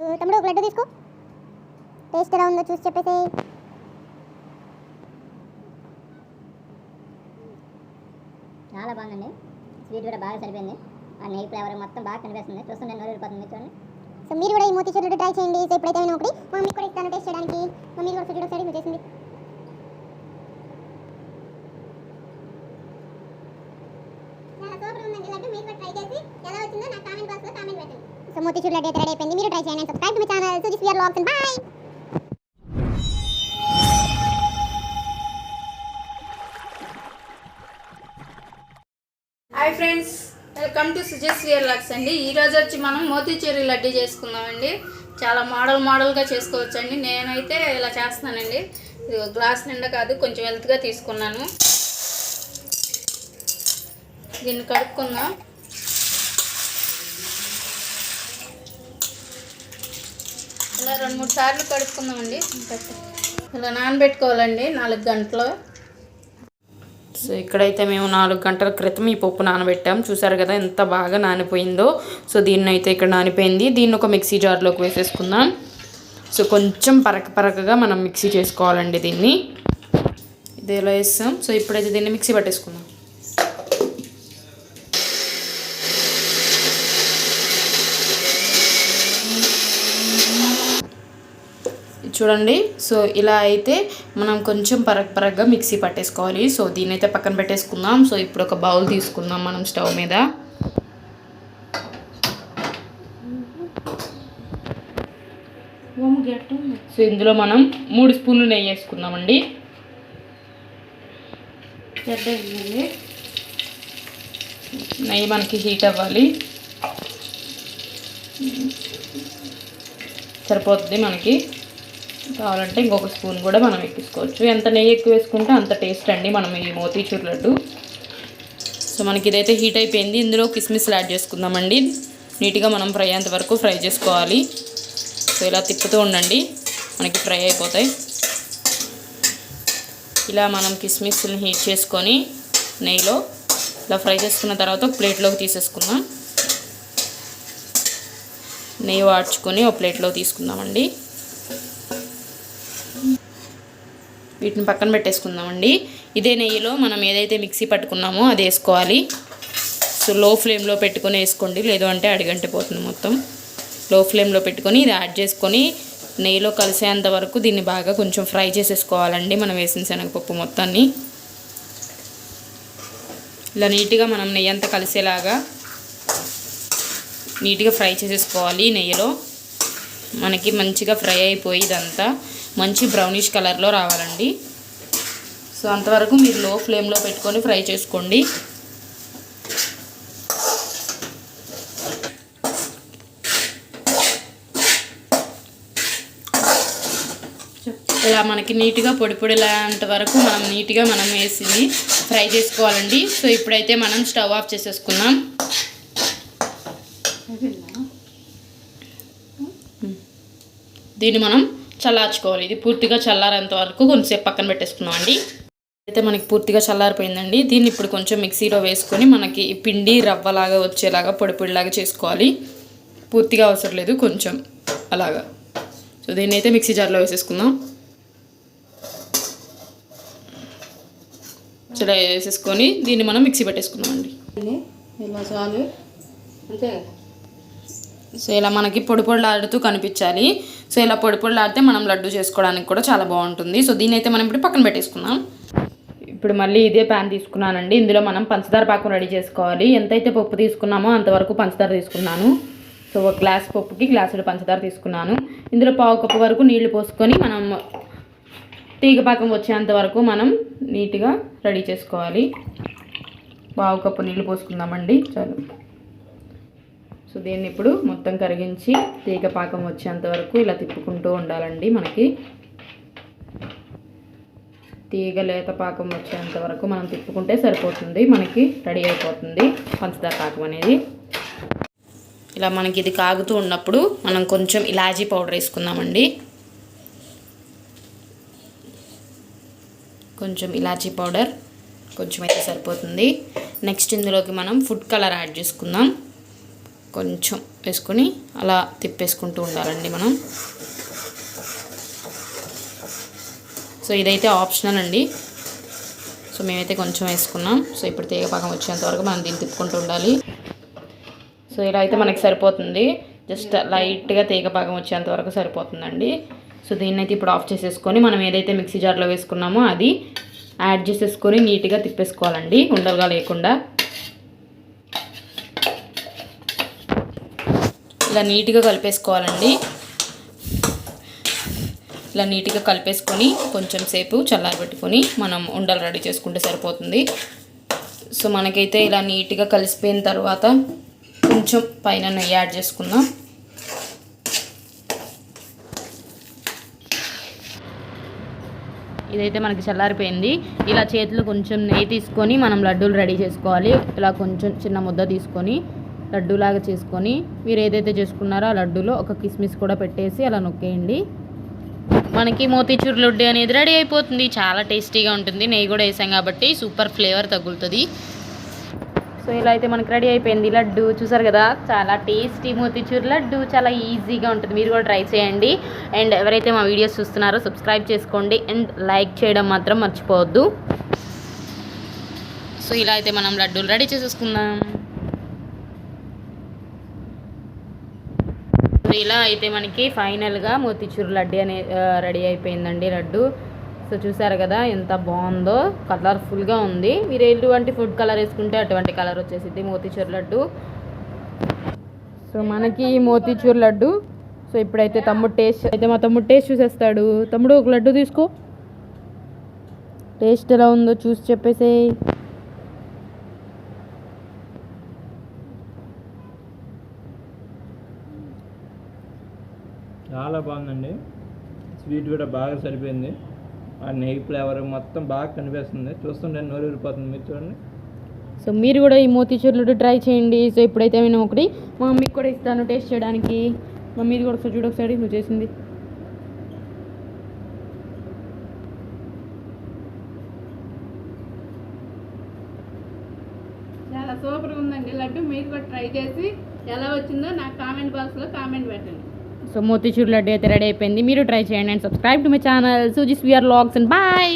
తమ్ముడు ఒక లడ్డు తీసుకో. టేస్ట్ ఎలా ఉందో చూసి చెప్పేసి చాలా బాగుందండి. స్వీట్ కూడా బాగా సరిపోయింది. ఆ నెయ్యి ఫ్లేవర్ మొత్తం బాగా కనిపిస్తుంది. చూస్తుంటే నోరు వెళ్ళిపోతుంది చూడండి. సో మీరు కూడా ఈ మోతీచూర్ లడ్డు ట్రై చేయండి. సో ఎప్పుడైతే నేను ఒకటి మమ్మీ కూడా ఇస్తాను టేస్ట్ చేయడానికి. మమ్మీ కూడా చూడు ఒకసారి చేసింది చాలా సూపర్ ఉందండి లడ్డు మీరు కూడా ట్రై చేసి ఎలా వచ్చిందో నాకు కామెంట్ బాక్స్లో కామెంట్ పెట్టండి సో మోతీచూర్ లడ్డు అయితే రెడీ అయిపోయింది మీరు ట్రై చేయండి subscribe to my channel so this vlogs and bye hi friends welcome to Suja's vlogs అండి. ఈరోజు వచ్చి మనం మోతీచూరి లడ్డీ చేసుకుందామండి. చాలా మోడల్ మోడల్గా చేసుకోవచ్చండి. నేనైతే ఇలా చేస్తున్నానండి. ఇది గ్లాస్ నిండా కాదు కొంచెం వెల్త్గా తీసుకున్నాను. దీన్ని కడుక్కుందాం. ఇలా రెండు మూడు సార్లు కడుక్కుందామండి. ఇలా నానబెట్టుకోవాలండి నాలుగు గంటలు. సో ఇక్కడైతే మేము నాలుగు గంటల క్రితం ఈ పప్పు నానబెట్టాం. చూసారు కదా ఎంత బాగా నానిపోయిందో. సో దీన్ని అయితే ఇక్కడ నానిపోయింది. దీన్ని ఒక మిక్సీ జార్లోకి వేసేసుకుందాం. సో కొంచెం పరక పరకగా మనం మిక్సీ చేసుకోవాలండి దీన్ని. ఇది ఎలా వేస్తాం. సో ఇప్పుడైతే దీన్ని మిక్సీ పట్టేసుకుందాం. చూడండి. సో ఇలా అయితే మనం కొంచెం పరగ్ పరగ్గా మిక్సీ పట్టేసుకోవాలి. సో దీని అయితే పక్కన పెట్టేసుకుందాం. సో ఇప్పుడు ఒక బౌల్ తీసుకుందాం మనం స్టవ్ మీద. సో ఇందులో మనం మూడు స్పూన్లు నెయ్యి వేసుకుందామండి. నెయ్యి మనకి హీట్ అవ్వాలి. సరిపోతుంది మనకి. కావాలంటే ఇంకొక స్పూన్ కూడా మనం ఎక్కించుకోవచ్చు. ఎంత నెయ్యి ఎక్కువ వేసుకుంటే అంత టేస్ట్ అండి మనం ఈ మోతీచూర్ లడ్డు. సో మనకి ఇదైతే హీట్ అయిపోయింది. ఇందులో కిస్మిస్లు యాడ్ చేసుకుందామండి. నీట్గా మనం ఫ్రై అయ్యేంత వరకు ఫ్రై చేసుకోవాలి. సో ఇలా తిప్పుతూ ఉండండి. మనకి ఫ్రై అయిపోతాయి. ఇలా మనం కిస్మిస్ని హీట్ చేసుకొని నెయ్యిలో ఇలా ఫ్రై చేసుకున్న తర్వాత ఒక ప్లేట్లోకి తీసేసుకుందాం. నెయ్యి వాడ్చుకొని ఒక ప్లేట్లో తీసుకుందామండి. వీటిని పక్కన పెట్టేసుకుందామండి. ఇదే నెయ్యిలో మనం ఏదైతే మిక్సీ పట్టుకున్నామో అది వేసుకోవాలి. సో లో ఫ్లేమ్లో పెట్టుకొని వేసుకోండి. లేదు అంటే అడిగంటే పోతుంది మొత్తం. లో ఫ్లేమ్లో పెట్టుకొని ఇది యాడ్ చేసుకొని నెయ్యిలో కలిసేంత వరకు దీన్ని బాగా కొంచెం ఫ్రై చేసేసుకోవాలండి మనం వేసిన శనగపప్పు మొత్తాన్ని. ఇలా నీట్గా మనం నెయ్యి అంతా కలిసేలాగా నీట్గా ఫ్రై చేసేసుకోవాలి నెయ్యిలో. మనకి మంచిగా ఫ్రై అయిపోయి ఇదంతా. మంచి బ్రౌనిష్ కలర్లో రావాలండి. సో అంతవరకు మీరు లో ఫ్లేమ్లో పెట్టుకొని ఫ్రై చేసుకోండి. ఇలా మనకి నీట్గా పొడి పొడిలాంటి వరకు మనం నీట్గా మనం వేసింది ఫ్రై చేసుకోవాలండి. సో ఇప్పుడైతే మనం స్టవ్ ఆఫ్ చేసేసుకున్నాం దీన్ని మనం చల్లార్చుకోవాలి. ఇది పూర్తిగా చల్లారేంత వరకు కొంచెంసేపు పక్కన పెట్టేసుకున్నాం అండి అయితే మనకి పూర్తిగా చల్లారిపోయిందండి. దీన్ని ఇప్పుడు కొంచెం మిక్సీలో వేసుకొని మనకి పిండి రవ్వలాగా వచ్చేలాగా పొడి పొడిలాగా చేసుకోవాలి. పూర్తిగా అవసరం లేదు కొంచెం అలాగా. సో దీన్ని అయితే మిక్సీ జార్లో వేసేసుకుందాం. ఇలా వేసేసుకొని దీన్ని మనం మిక్సీ పెట్టేసుకుందాం అండి ఇలా చాలు. అంతే సో ఇలా మనకి పొడి పొడిలాడుతూ కనిపించాలి. సో ఇలా పొడి పొడిలాడితే మనం లడ్డు చేసుకోవడానికి కూడా చాలా బాగుంటుంది. సో దీని అయితే మనం ఇప్పుడు పక్కన పెట్టేసుకుందాం. ఇప్పుడు మళ్ళీ ఇదే ప్యాన్ తీసుకున్నానండి. ఇందులో మనం పంచదార పాకం రెడీ చేసుకోవాలి. ఎంతైతే పప్పు తీసుకున్నామో అంతవరకు పంచదార తీసుకున్నాను. సో ఒక గ్లాస్ పప్పుకి గ్లాసులు పంచదార తీసుకున్నాను. ఇందులో పావు కప్పు వరకు నీళ్ళు పోసుకొని మనం తీగ పాకం వచ్చేంత వరకు మనం నీట్గా రెడీ చేసుకోవాలి. పావు కప్పు నీళ్ళు పోసుకుందామండి. చాలు. సో దీన్ని ఇప్పుడు మొత్తం కరిగించి తీగ పాకం వచ్చేంత వరకు ఇలా తిప్పుకుంటూ ఉండాలండి మనకి. తీగ లేత పాకం వచ్చేంత వరకు మనం తిప్పుకుంటే సరిపోతుంది మనకి రెడీ అయిపోతుంది పంచదార పాకం అనేది. ఇలా మనకి ఇది కాగుతూ ఉన్నప్పుడు మనం కొంచెం ఇలాచీ పౌడర్ వేసుకుందామండి. కొంచెం ఇలాచీ పౌడర్ కొంచెం అయితే సరిపోతుంది. నెక్స్ట్ ఇందులోకి మనం ఫుడ్ కలర్ యాడ్ చేసుకుందాం. కొంచెం వేసుకొని అలా తిప్పేసుకుంటూ ఉండాలండి మనం. సో ఇదైతే ఆప్షనల్ అండి. సో మేమైతే కొంచెం వేసుకున్నాం. సో ఇప్పుడు తీగ పాకం వచ్చేంత వరకు మనం దీన్ని తిప్పుకుంటూ ఉండాలి. సో ఇలా అయితే మనకి సరిపోతుంది. జస్ట్ లైట్గా తీగ పాకం వచ్చేంత వరకు సరిపోతుందండి. సో దీన్ని అయితే ఇప్పుడు ఆఫ్ చేసేసుకొని మనం ఏదైతే మిక్సీ జార్లో వేసుకున్నామో అది యాడ్ చేసేసుకొని నీట్గా తిప్పేసుకోవాలండి. ఉండలుగా లేకుండా. ఇలా నీట్గా కలిపేసుకోవాలండి. ఇలా నీట్గా కలిపేసుకొని కొంచెం సేపు చల్లారబెట్టుకొని మనం ఉండలు రెడీ చేసుకుంటే సరిపోతుంది. సో మనకైతే ఇలా నీట్గా కలిసిపోయిన తర్వాత కొంచెం పైన నెయ్యి యాడ్ చేసుకుందాం. ఇదైతే మనకి చల్లారిపోయింది. ఇలా చేతిలో కొంచెం నెయ్యి తీసుకొని మనం లడ్డూలు రెడీ చేసుకోవాలి. ఇలా కొంచెం చిన్న ముద్ద తీసుకొని లడ్డూలాగా చేసుకొని మీరు ఏదైతే చేసుకున్నారో ఆ లడ్డూలో ఒక కిస్మిస్ కూడా పెట్టేసి అలా నొక్కేయండి. మనకి మోతీచూర్ లడ్డు అనేది రెడీ అయిపోతుంది. చాలా టేస్టీగా ఉంటుంది. నెయ్యి కూడా వేసాం కాబట్టి సూపర్ ఫ్లేవర్ తగులుతుంది. సో ఇలా అయితే మనకి రెడీ అయిపోయింది లడ్డు. చూసారు కదా? చాలా టేస్టీ మోతీచూర్ లడ్డు. చాలా ఈజీగా ఉంటుంది. మీరు కూడా ట్రై చేయండి. అండ్ ఎవరైతే మా వీడియోస్ చూస్తున్నారో సబ్స్క్రైబ్ చేసుకోండి. అండ్ లైక్ చేయడం మాత్రం మర్చిపోవద్దు. సో ఇలా అయితే మనం లడ్డూలు రెడీ చేసేసుకుందాం సో ఇలా అయితే మనకి ఫైనల్గా మోతీచూర్ లడ్డు అనే రెడీ అయిపోయిందండి లడ్డు. సో చూసారు కదా ఎంత బాగుందో కలర్ఫుల్గా ఉంది. మీరు ఎటువంటి ఫుడ్ కలర్ వేసుకుంటే అటువంటి కలర్ వచ్చేసింది మోతీచూర్ లడ్డు. సో మనకి ఈ మోతీచూర్ లడ్డు. సో ఇప్పుడైతే తమ్ముడు టేస్ట్ అయితే మా తమ్ముడు టేస్ట్ చూసేస్తాడు. తమ్ముడు ఒక లడ్డు తీసుకో. టేస్ట్ ఎలా ఉందో చూసి చెప్పేసే చాలా బాగుందండి. స్వీట్ కూడా బాగా సరిపోయింది. ఆ నెయ్యి ఫ్లేవర్ మొత్తం బాగా కనిపిస్తుంది. చూస్తుంటే నోరు ఊరిపోతుంది. మీరు చూడండి. సో మీరు కూడా ఈ మోతీచూర్ లడ్డు ట్రై చేయండి. సో ఇప్పుడైతే నేను ఒకటి మా మమ్మీకి కూడా ఇస్తాను టేస్ట్ చేయడానికి. మమ్మీది కూడా ఒకసారి చూడు ఒకసారి నువ్వు చేసింది. చాలా సూపర్గా ఉందండి. లడ్డు మీరు కూడా ట్రై చేసి ఎలా వచ్చిందో నాకు కామెంట్ బాక్స్లో కామెంట్ పెట్టండి. సో మోతీచూర్ లడ్డు అయితే రెడీ అయిపోయింది. మీరు ట్రై చేయండి and subscribe to my channel Suji's vlogs and bye